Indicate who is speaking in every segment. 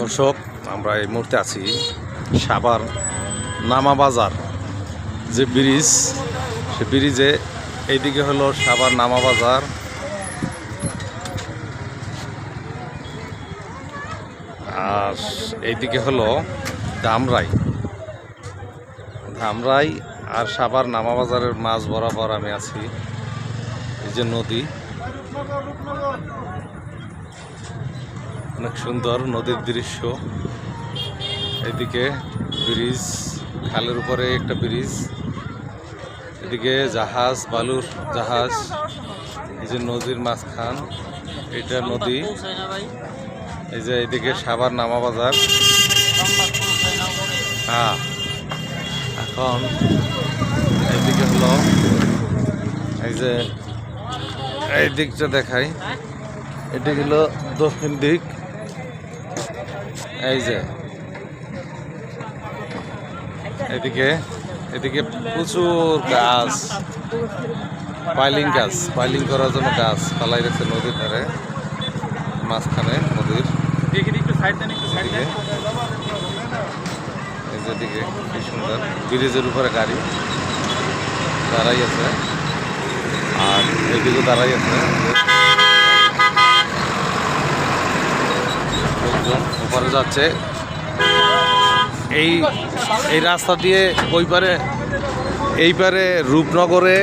Speaker 1: দর্শক, আমরা এই মুহূর্তে আছি সাবার নামা বাজার। যে ব্রিজ, সে ব্রিজে এইদিকে হলো সাবার নামা বাজার। আর এইদিকে হলো ধামরাই। ধামরাই আর সাবার নামা বাজারের মাঝ বরাবর আমি আছি। এই যে নদী অনেক সুন্দর নদীর দৃশ্য। এদিকে ব্রিজ, খালের উপরে একটা ব্রিজ, এদিকে জাহাজ, বালুর জাহাজ, এই যে নদীর মাঝখান, এটা নদী। এই যে এদিকে সাবার নামা বাজার। হ্যাঁ এখন এদিকে হলো এই যে এই দিকটা দেখাই। এটা হলো দক্ষিণ দিক। এই যে। এদিকে এদিকে প্রচুর গাছ। পাইলিং গাছ। পাইলিং করার জন্য গাছ পালাই রেখেছে নদীর ধারে। মাঝখানে নদীর। এই যে এদিকে, কি সুন্দর। ব্রিজের উপরে গাড়ি দাঁড়াই আছে। আর এদিকে দাঁড়াই আছে। লোকজন ওপারে যাচ্ছে। এই এই রাস্তা দিয়ে ওই পারে এই পারে রূপনগরে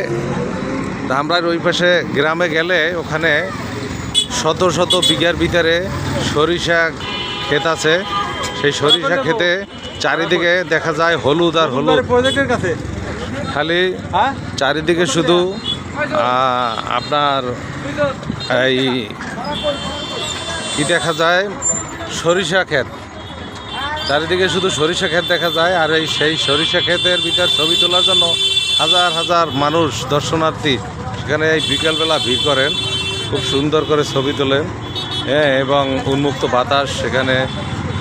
Speaker 1: ধামরার ওই পাশে গ্রামে গেলে ওখানে শত শত বিঘার ভিতরে সরিষা ক্ষেত আছে। সেই সরিষা ক্ষেতে চারিদিকে দেখা যায় হলুদ আর হলুদ। খালি
Speaker 2: হ্যাঁ?
Speaker 1: চারিদিকে শুধু আপনার এই কি দেখা যায়? সরিষা ক্ষেত। চারিদিকে শুধু সরিষা ক্ষেত দেখা যায়, আর এই সেই সরিষা ক্ষেতের ভিতর ছবি তোলার জন্য হাজার হাজার মানুষ, দর্শনার্থী সেখানে এই বিকালবেলা ভিড় করেন। খুব সুন্দর করে ছবি তোলেন। হ্যাঁ এবং উন্মুক্ত বাতাস সেখানে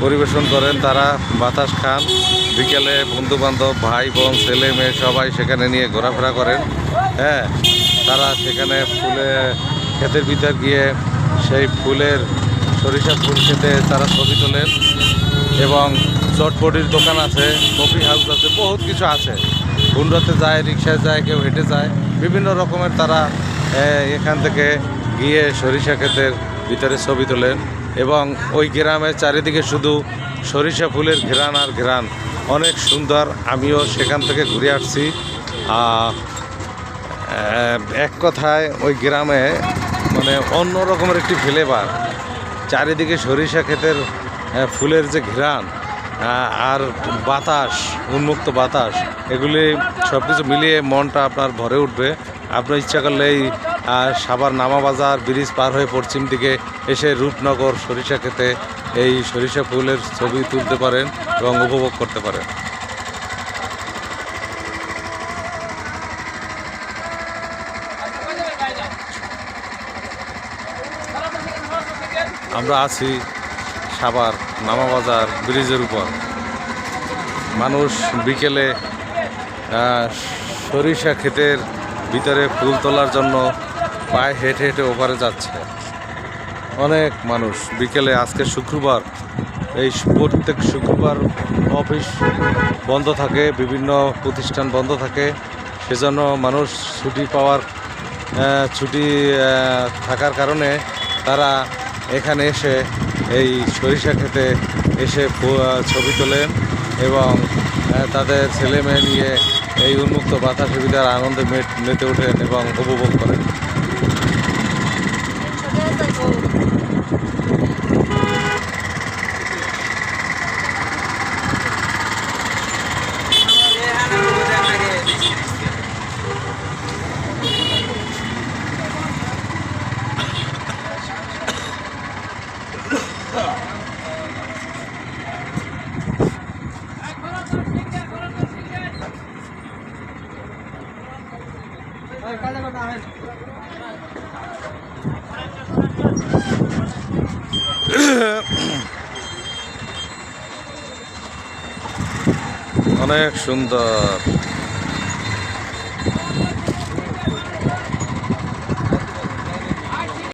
Speaker 1: পরিবেশন করেন তারা, বাতাস খান। বিকেলে বন্ধু বান্ধব ভাই, বোন, ছেলে, মেয়ে সবাই সেখানে নিয়ে ঘোরাফেরা করেন। হ্যাঁ তারা সেখানে ফুলে, ক্ষেতের ভিতর গিয়ে সেই ফুলের সরিষা ফুল খেতে তারা ছবি তোলেন এবং চটপটির দোকান আছে, কফি হাউস আছে, বহুত কিছু আছে। হুন্ডাতে যায়, রিক্সায় যায়, কেউ হেঁটে যায়। বিভিন্ন রকমের তারা এখান থেকে গিয়ে সরিষা ক্ষেতের ভিতরে ছবি তোলেন। এবং ওই গ্রামের চারিদিকে শুধু সরিষা ফুলের ঘেরান আর ঘেরান অনেক সুন্দর, আমিও সেখান থেকে ঘুরে আসছি। এক কথায় ওই গ্রামে মানে অন্য রকমের একটি ফ্লেভার চারিদিকে সরিষা ক্ষেতের ফুলের যে ঘ্রাণ আর বাতাস, উন্মুক্ত বাতাস, এগুলি সব কিছু মিলিয়ে মনটা আপনার ভরে উঠবে। আপনার ইচ্ছা করলে এই আহ, সাভার নামা বাজার ব্রিজ পার হয়ে পশ্চিম দিকে এসে রূপনগর সরিষা ক্ষেতে এই সরিষা ফুলের ছবি তুলতে পারেন এবং উপভোগ করতে পারেন। আমরা আছি সাভার নামাবাজার ব্রিজের উপর। মানুষ বিকেলে সরিষা ক্ষেতের ভিতরে ফুল তোলার জন্য পায়ে হেঁটে হেঁটে ওপারে যাচ্ছে। অনেক মানুষ। বিকেলে আজকে শুক্রবার, এই প্রত্যেক শুক্রবার অফিস বন্ধ থাকে, বিভিন্ন প্রতিষ্ঠান বন্ধ থাকে। সেজন্য মানুষ ছুটি পাওয়ার ছুটি থাকার কারণে তারা এখানে এসে এই সরিষা খেতে এসে ছবি তোলেন এবং তাদের ছেলে মেয়ে নিয়ে এই উন্মুক্ত বাতাসের ভিতরে আনন্দে মেতে ওঠেন এবং উপভোগ করেন। অনেক সুন্দর।